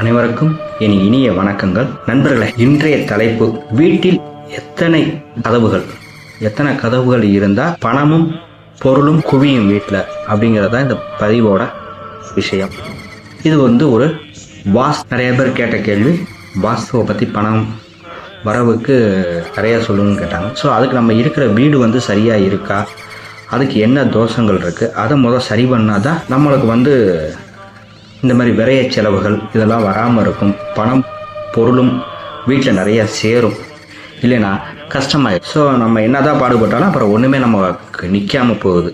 அனைவருக்கும் என் இனிய வணக்கங்கள். நண்பர்களே இன்றைய தலைப்பு வீட்டில் எத்தனை கதவுகள்? எத்தனை கதவுகள் இருந்தால் பணமும் பொருளும் குவியும் வீட்டில்? அப்படிங்கிறது இந்த பதிவோட விஷயம். இது வந்து ஒரு வாஸ் நிறைய பேர் கேட்ட கேள்வி. வாஸ்துவை பற்றி பணம் வரவுக்கு நிறையா சொல்லுங்கன்னு கேட்டாங்க. ஸோ அதுக்கு நம்ம இருக்கிற வீடு வந்து சரியாக இருக்கா? அதுக்கு என்ன தோஷங்கள் இருக்குது அதை முதல் சரி பண்ணால் தான் நம்மளுக்கு வந்து இந்த மாதிரி விரைய செலவுகள் இதெல்லாம் வராமல் இருக்கும். பணம் பொருளும் வீட்டில் நிறைய சேரும். இல்லைன்னா கஷ்டமாயிடும் ஸோ நம்ம என்ன தான் பாடுபட்டாலும் அப்புறம் ஒன்றுமே நம்ம நிற்காமல் போகுது.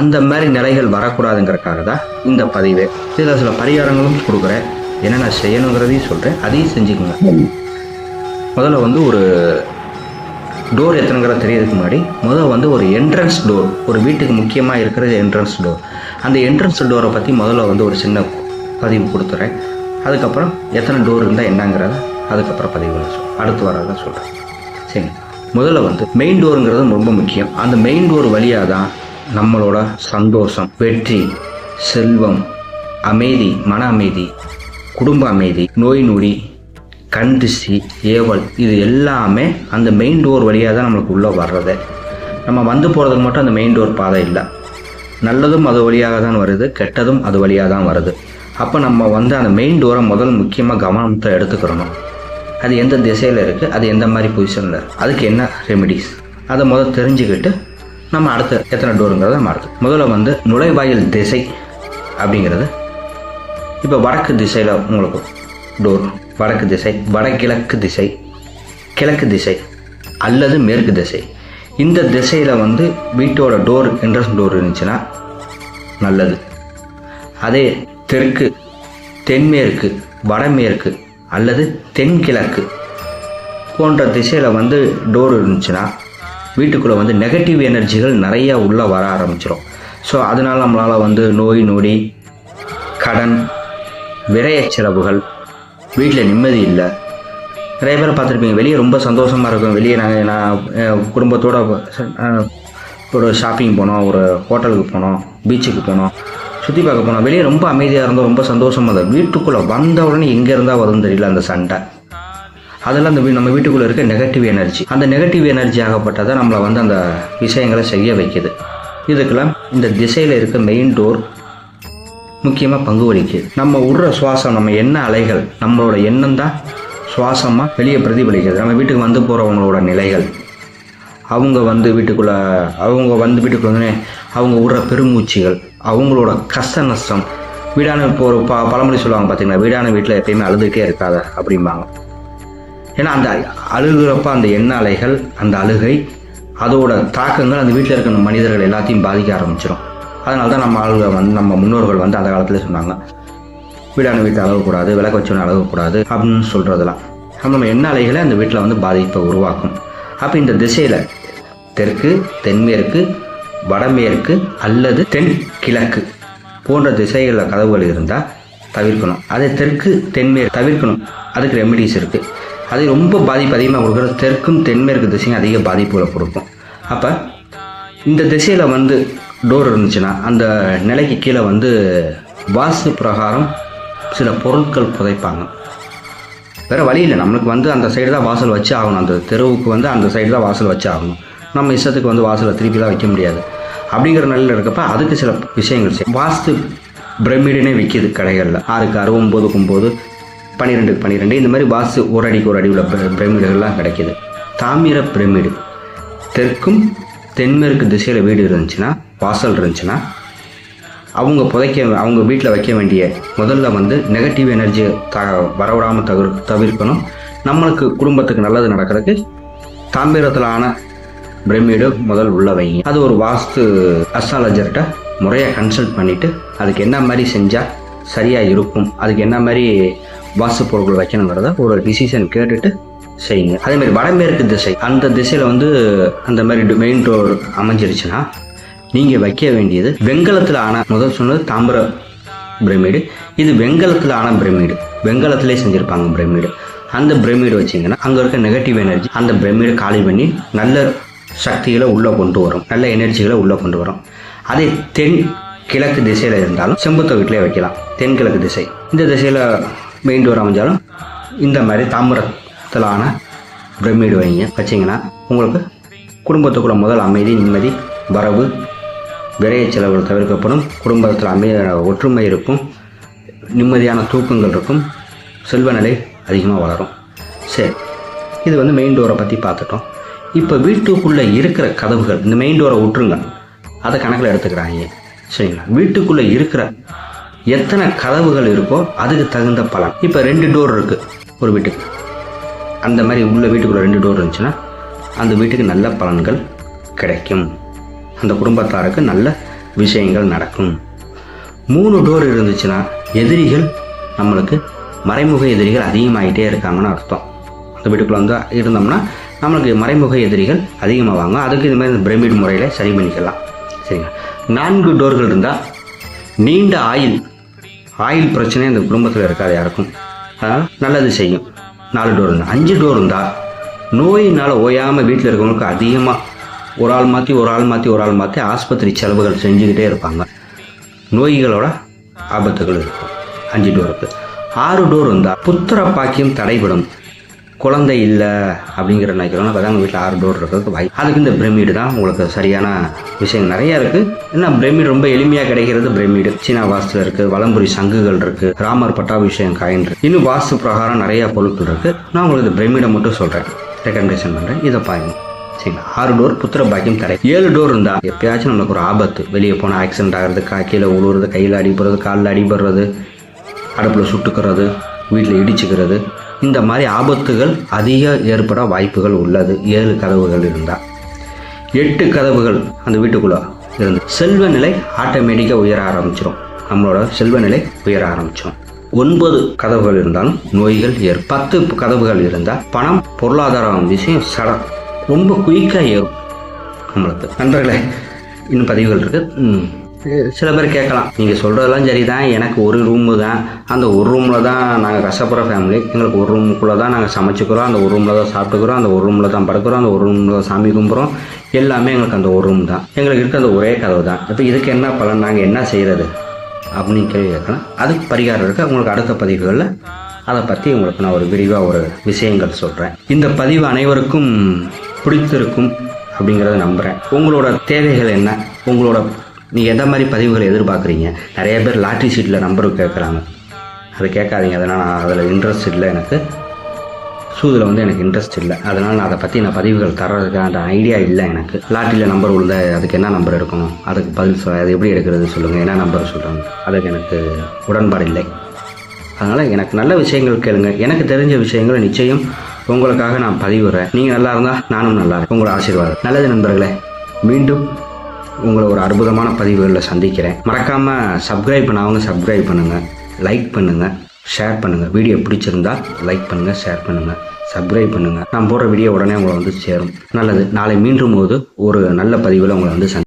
அந்த மாதிரி நிலைகள் வரக்கூடாதுங்கிறக்காக தான் இந்த பதிவு. இதில் சில பரிகாரங்களும் கொடுக்குறேன். என்னென்ன செய்யணுங்கிறதையும் சொல்கிறேன் அதையும் செஞ்சுக்கோங்க. முதல்ல வந்து ஒரு டோர் எத்தனைங்கிறத தெரியறதுக்கு முன்னாடி முதல்ல வந்து ஒரு என்ட்ரன்ஸ் டோர் ஒரு வீட்டுக்கு முக்கியமாக இருக்கிறது என்ட்ரன்ஸ் டோர் அந்த என்ட்ரன்ஸ் டோரை பற்றி முதல்ல வந்து ஒரு சின்ன பதிவு கொடுத்துறேன். அதுக்கப்புறம் எத்தனை டோர் இருந்தால் என்னங்கிறத அதுக்கப்புறம் பதிவு சொல். அடுத்து வரதான் சொல்கிறேன் சரி முதல்ல வந்து மெயின் டோருங்கிறது ரொம்ப முக்கியம். அந்த மெயின் டோர் வழியாக தான் நம்மளோட சந்தோஷம் வெற்றி செல்வம் அமைதி மன அமைதி குடும்ப அமைதி நோய் நொடி கண் திசி ஏவல் இது எல்லாமே அந்த மெயின் டோர் வழியாக தான் நம்மளுக்கு உள்ளே வர்றது. நம்ம வந்து போகிறதுக்கு மட்டும் அந்த மெயின் டோர் பாதை இல்லை. நல்லதும் அது வழியாக தான் வருது கெட்டதும் அது வழியாக தான் வருது. அப்போ நம்ம வந்து அந்த மெயின் டோரை முதல் முக்கியமாக கவனத்தை எடுத்துக்கிறணும் அது எந்த திசையில் இருக்குது அது எந்த மாதிரி பொசிஷனில் இருக்குது அதுக்கு என்ன ரெமெடிஸ் அதை முதல் தெரிஞ்சுக்கிட்டு நம்ம அடுத்த எத்தனை டோருங்கிறத நம்ம அடுத்து. முதல்ல வந்து நுழைவாயில் திசை அப்படிங்கிறது. இப்போ வடக்கு திசையில் உங்களுக்கு டோர் வடக்கு திசை வடகிழக்கு திசை கிழக்கு திசை அல்லது மேற்கு திசை. இந்த திசையில் வந்து வீட்டோட டோர் என்ட்ரன்ஸ் டோர் இருந்துச்சுன்னா நல்லது. அதே தெற்கு தென்மேற்கு வடமேற்கு அல்லது தென்கிழக்கு போன்ற திசையில் வந்து டோர் இருந்துச்சுன்னா வீட்டுக்குள்ளே வந்து நெகட்டிவ் எனர்ஜிகள் நிறையா உள்ளே வர ஆரம்பிச்சிடும் ஸோ அதனால் நம்மளால் வந்து நோய் நொடி கடன் விரய செலவுகள் வீட்டில் நிம்மதி இல்லை. நிறைய பேர் பார்த்துருப்பீங்க வெளியே ரொம்ப சந்தோஷமாக இருக்கும். வெளியே நாங்கள் நான் குடும்பத்தோடு ஒரு ஷாப்பிங் போனோம் ஒரு ஹோட்டலுக்கு போனோம் பீச்சுக்கு போனோம். சுற்றி பார்க்க போனால் வெளியே ரொம்ப அமைதியாக இருந்தோம் ரொம்ப சந்தோஷமாக இருந்தோம். வீட்டுக்குள்ளே வந்த உடனே எங்கே இருந்தால் வரும்னு தெரியல அந்த சண்டை. அதெல்லாம் அந்த வீ- நம்ம வீட்டுக்குள்ளே இருக்க நெகட்டிவ் எனர்ஜி அந்த நெகட்டிவ் எனர்ஜி ஆகப்பட்டதை நம்மளை வந்து அந்த விஷயங்களை செய்ய வைக்குது. இதுக்கெல்லாம் இந்த திசையில் இருக்க மெயின் டோர் முக்கியமாக பங்கு வகிக்குது. நம்ம விடுற சுவாசம் நம்ம என்ன அலைகள் நம்மளோட எண்ணம் தான் சுவாசமாக வெளியே பிரதிபலிக்கிறது. நம்ம வீட்டுக்கு வந்து போகிறவங்களோட நிலைகள். அவங்க வந்து வீட்டுக்குள்ளே அவங்க வந்து வீட்டுக்குள்ளே அவங்க விடுற பெருமூச்சிகள் அவங்களோட கஷ்ட நஷ்டம் வீடான இப்போ ஒரு ப பழமொழி சொல்லுவாங்க பார்த்தீங்கன்னா வீடான வீட்டில் எப்பயுமே அழுதுகிட்டே இருக்காத அப்படிம்பாங்க. ஏன்னா அந்த அழுகிறப்ப அந்த எண்ண அலைகள் அந்த அழுகை அதோட தாக்கங்கள் அந்த வீட்டில் இருக்கிற மனிதர்கள் எல்லாத்தையும் பாதிக்க ஆரம்பிச்சிடும் அதனால தான் நம்ம ஆளுங்க வந்து நம்ம முன்னோர்கள் வந்து அந்த காலத்தில் சொன்னாங்க. வீடான வீட்டை அழகக்கூடாது விளக்கு வச்சவனை அழகக்கூடாது அப்படின்னு சொல்கிறதெல்லாம் நம்ம எண்ண அலைகளை அந்த வீட்டில் வந்து பாதிப்பை உருவாக்கும். அப்போ இந்த திசையில் தெற்கு தென்மேற்கு வடமேற்கு அல்லது தென் கிழக்கு போன்ற திசைகளில் கதவுகள் இருந்தால் தவிர்க்கணும். அதே தெற்கு தென்மேற்கு தவிர்க்கணும். அதுக்கு ரெமெடிஸ் இருக்குது அது ரொம்ப பாதிப்பு அதிகமாக கொடுக்குறது தெற்கும் தென்மேற்கு திசையும் அதிக பாதிப்புகளை கொடுக்கும். அப்போ இந்த திசையில் வந்து டோர் இருந்துச்சுன்னா அந்த நிலைக்கு கீழே வந்து வாஸ்து பிரகாரம் சில பொருட்கள் புதைப்பாங்க. வேறு வழி இல்லை. நம்மளுக்கு வந்து அந்த சைடு தான் வாசல் வச்சு ஆகணும். அந்த தெருவுக்கு வந்து அந்த சைடு தான் வாசல் வச்சு ஆகணும். நம்ம இஷ்டத்துக்கு வந்து வாசலை திருப்பிலாம் வைக்க முடியாது. அப்படிங்கிற நிலையில் இருக்கப்ப அதுக்கு சில விஷயங்கள் செய்யும் வாஸ்து பிரமிடுனே விற்கிது கடைகளில். ஆறுக்கு ஆறு ஒம்போதுக்கு ஒம்போது பன்னிரெண்டுக்கு பன்னிரெண்டு இந்த மாதிரி வாஸ்து ஒரு அடிக்கு ஒரு அடி உள்ள பிரமிடுகள்லாம் கிடைக்கிது. தாமிர பிரமிடு. தெற்கும் தென்மேற்கு திசையில் வீடு இருந்துச்சுன்னா வாசல் இருந்துச்சுன்னா அவங்க புதைக்க அவங்க வீட்டில் வைக்க வேண்டிய முதல்ல வந்து நெகட்டிவ் எனர்ஜி த வரவிடாமல் தவிர தவிர்க்கணும். நம்மளுக்கு குடும்பத்துக்கு நல்லது நடக்கிறதுக்கு தாம்பீரத்தில் ஆன பிரமிடு முதல் உள்ள வைங்க. அது ஒரு வாஸ்து அஸ்ட்ராலஜர்கிட்ட முறையாக கன்சல்ட் பண்ணிவிட்டு அதுக்கு என்ன மாதிரி செஞ்சால் சரியாக இருக்கும் அதுக்கு என்ன மாதிரி வாஸ்து பொருட்கள் வைக்கணுங்கிறத ஒரு டிசிஷன் கேட்டுட்டு செய்யுங்க. அதேமாதிரி வடமேற்கு திசை. அந்த திசையில் வந்து அந்த மாதிரி மெயின் டோர் அமைஞ்சிருச்சுன்னா நீங்கள் வைக்க வேண்டியது வெண்கலத்தில் ஆன முதல் சொன்னது தாமிர பிரமிடு. இது வெண்கலத்தில் ஆன பிரமிடு. வெங்கலத்திலே செஞ்சுருப்பாங்க பிரமிடு. அந்த பிரமிடு வச்சிங்கன்னா அங்கே இருக்க நெகட்டிவ் எனர்ஜி அந்த பிரமிடை காலி பண்ணி நல்ல சக்திகளை உள்ளே கொண்டு வரும். நல்ல எனர்ஜிகளை உள்ளே கொண்டு வரும். அதே தென் கிழக்கு திசையில் இருந்தாலும் செம்புத்த வீட்டிலே வைக்கலாம். தென்கிழக்கு திசை. இந்த திசையில் மெயின் டோர் அமைஞ்சாலும் இந்த மாதிரி தாமிரத்திலான பிரமிடு வைங்க. வச்சிங்கன்னா உங்களுக்கு குடும்பத்துக்குள்ள முதல் அமைதி நிம்மதி வரவு விரைய செலவுகள் தவிர்க்கப்படும். குடும்பத்தில் அமைய ஒற்றுமை இருக்கும். நிம்மதியான தூக்கங்கள் இருக்கும். செல்வ நிலை அதிகமாக வளரும். சரி இது வந்து மெயின் டோரை பற்றி பார்த்துட்டோம். இப்போ வீட்டுக்குள்ளே இருக்கிற கதவுகள் இந்த மெயின் டோரை விட்டுருங்க. அதை கணக்கில் எடுத்துக்கிறாங்க சரிங்களா? வீட்டுக்குள்ளே இருக்கிற எத்தனை கதவுகள் இருக்கோ அதுக்கு தகுந்த பலன். இப்போ ரெண்டு டோர் இருக்குது ஒரு வீட்டுக்கு. அந்த மாதிரி உள்ள வீட்டுக்குள்ளே ரெண்டு டோர் இருந்துச்சுன்னா அந்த வீட்டுக்கு நல்ல பலன்கள் கிடைக்கும். அந்த குடும்பத்தாருக்கு நல்ல விஷயங்கள் நடக்கும். மூணு டோர் இருந்துச்சுன்னா எதிரிகள் நம்மளுக்கு மறைமுக எதிரிகள் அதிகமாகிட்டே இருக்காங்கன்னு அர்த்தம். அந்த வீட்டுக்குள்ளே வந்து இருந்தோம்னா நம்மளுக்கு மறைமுக எதிரிகள் அதிகமாவாங்க. அதுக்கு இது மாதிரி பிரமிட் முறையில் சரி பண்ணிக்கலாம். சரிங்க நான்கு டோர்கள் இருந்தால் நீண்ட ஆயில் ஆயில் பிரச்சனை இந்த குடும்பத்தில் இருக்காது யாருக்கும். நல்லது செய்யும். நாலு டோர் இருந்தால் அஞ்சு டோர் இருந்தால் நோயினால் ஓயாமல் வீட்டில் இருக்கவங்களுக்கு அதிகமாக ஒரு ஆள் மாற்றி ஒரு ஆள் மாற்றி ஒரு ஆள் மாற்றி ஆஸ்பத்திரி செலவுகள் செஞ்சுக்கிட்டே இருப்பாங்க. நோய்களோட ஆபத்துகள் இருக்கும். அஞ்சு டோருக்கு ஆறு டோர் இருந்தால் புத்திர பாக்கியம் தடைபடும். குழந்தை இல்லை அப்படிங்கிற நினைக்கிறோம் அதான் வீட்டில் ஆறு டோர் இருக்கிறதுக்கு வாய்ப்பு அதுக்கு இந்த பிரமிடு தான் உங்களுக்கு சரியான விஷயம் நிறையா இருக்குது என்ன பிரமிடு ரொம்ப எளிமையாக கிடைக்கிறது பிரமிடு. சீனா வாஸ்துல இருக்குது வலம்புரி சங்குகள் இருக்குது ராமர் பட்டாபிஷேகம் காயின் இருக்குது இன்னும் வாஸ்து பிரகாரம் நிறையா பொருட்கள் இருக்குது நான் உங்களுக்கு பிரமிடை மட்டும் சொல்கிறேன் ரெக்கமெண்டேஷன் பண்ணுறேன் இதை பாருங்கள் சரிங்களா ஆறு டோர் புத்திர பாக்கியம் தடை. ஏழு டோர் இருந்தால் எப்பயாச்சும் நம்மளுக்கு ஒரு ஆபத்து. வெளியே போனால் ஆக்சிடென்ட் ஆகிறது கா கீழே உழுவுறது கையில் அடிபடுறது காலில் அடிபடுறது அடுப்பில் சுட்டுக்கிறது வீட்டில் இடிச்சுக்கிறது. இந்த மாதிரி ஆபத்துகள் அதிக ஏற்பட வாய்ப்புகள் உள்ளது. ஏழு கதவுகள் இருந்தால் எட்டு கதவுகள் அந்த வீட்டுக்குள்ளே இருந்து. செல்வ நிலை ஆட்டோமேட்டிக்காக உயர ஆரம்பிச்சிடும் நம்மளோட செல்வ நிலை உயர ஆரம்பிச்சிடும் ஒன்பது கதவுகள் இருந்தாலும் நோய்கள் ஏற் பத்து கதவுகள் இருந்தால் பணம் பொருளாதாரம் விஷயம் சட ரொம்ப குயிக்காக ஏறும். நம்மளுக்கு நண்பர்களே இன்னும் பதிவுகள் இருக்குது சில பேர் கேட்கலாம். நீங்கள் சொல்கிறதெல்லாம் சரிதான். எனக்கு ஒரு ரூமு தான். அந்த ஒரு ரூமில் தான் நாங்கள் கஷ்டப்படுற ஃபேமிலி எங்களுக்கு ஒரு ரூமுக்குள்ளே தான் நாங்கள் சமைச்சிக்கிறோம். அந்த ஒரு ரூமில் தான் சாப்பிட்டுக்கிறோம். அந்த ஒரு ரூமில் தான் படுக்கிறோம். அந்த ஒரு ரூமில் தான் சாமி கும்பிட்றோம் எல்லாமே எங்களுக்கு அந்த ஒரு ரூம் தான். எங்களுக்கு இருக்க அந்த ஒரே கதவு தான். இப்போ இதுக்கு என்ன பலன்? நாங்கள் என்ன செய்கிறது அப்படின்னு கேள்வி கேட்கலாம். அதுக்கு பரிகாரம் இருக்குது உங்களுக்கு அடுத்த பதிவுகளில் அதை பற்றி உங்களுக்கு நான் ஒரு விரிவாக ஒரு விஷயங்கள் சொல்கிறேன் இந்த பதிவு அனைவருக்கும் பிடித்திருக்கும் அப்படிங்கிறத நம்புகிறேன் உங்களோட தேவைகள் என்ன? உங்களோட நீங்கள் எந்த மாதிரி பதிவுகளை எதிர்பார்க்குறீங்க? நிறைய பேர் லாட்ரி சீட்டில் நம்பர் கேட்குறாங்க அதை கேட்காதீங்க. அதனால் நான் அதில் இன்ட்ரெஸ்ட் இல்லை எனக்கு. சூதில் வந்து எனக்கு இன்ட்ரெஸ்ட் இல்லை. அதனால் நான் அதை பற்றி நான் பதிவுகள் தர்றதுக்கான ஐடியா இல்லை எனக்கு. லாட்ரியில் நம்பர் உள்ள அதுக்கு என்ன நம்பர் எடுக்கணும்? அதுக்கு பதில் சொல்ல அது எப்படி எடுக்கிறது சொல்லுங்கள் என்ன நம்பர் சொல்கிறாங்க அதுக்கு எனக்கு உடன்பாடு இல்லை. அதனால் எனக்கு நல்ல விஷயங்கள் கேளுங்க. எனக்கு தெரிஞ்ச விஷயங்களை நிச்சயம் உங்களுக்காக நான் பதிவுறேன். நீங்கள் நல்லா இருந்தால் நானும் நல்லா இருக்கேன். உங்களோட ஆசீர்வாதம். நல்லது நண்பர்களே மீண்டும் உங்களை ஒரு அற்புதமான பதிவுகளில் சந்திக்கிறேன். மறக்காமல் சப்ஸ்கிரைப் பண்ணாதவங்க சப்ஸ்கிரைப் பண்ணுங்கள் லைக் பண்ணுங்கள் ஷேர் பண்ணுங்கள் வீடியோ பிடிச்சிருந்தா லைக் பண்ணுங்கள் ஷேர் பண்ணுங்கள் சப்ஸ்கிரைப் பண்ணுங்கள் நான் போடுற வீடியோ உடனே உங்களை வந்து சேரும். நல்லது. நாளை மீண்டும் போது ஒரு நல்ல பதிவில் உங்களை வந்து சந்தி